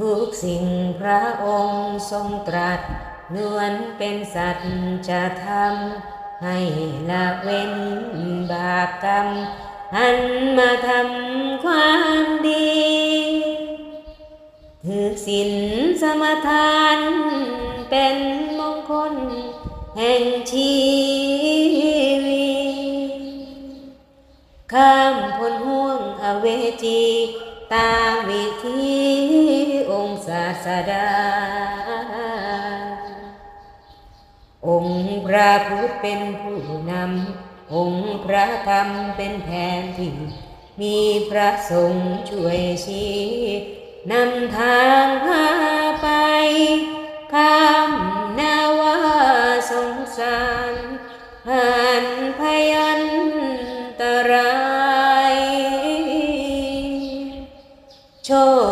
ทุกสิ่งพระองค์ทรงตรัสล้วนเป็นสัจจะธรรมให้ละเว้นบาปกรรมหันมาทำความดีถือศีลสมทานเป็นมงคลแห่งชีวิตข้ามพ้นห่วงอเวจีตามวิธี สดา องค์พระพุทธเป็นผู้นำ องค์พระธรรมเป็นแผนที่ มีพระสงฆ์ช่วยชี้นำทางพาไปข้ามนาวาสงสารผ่านพยันตรายโชค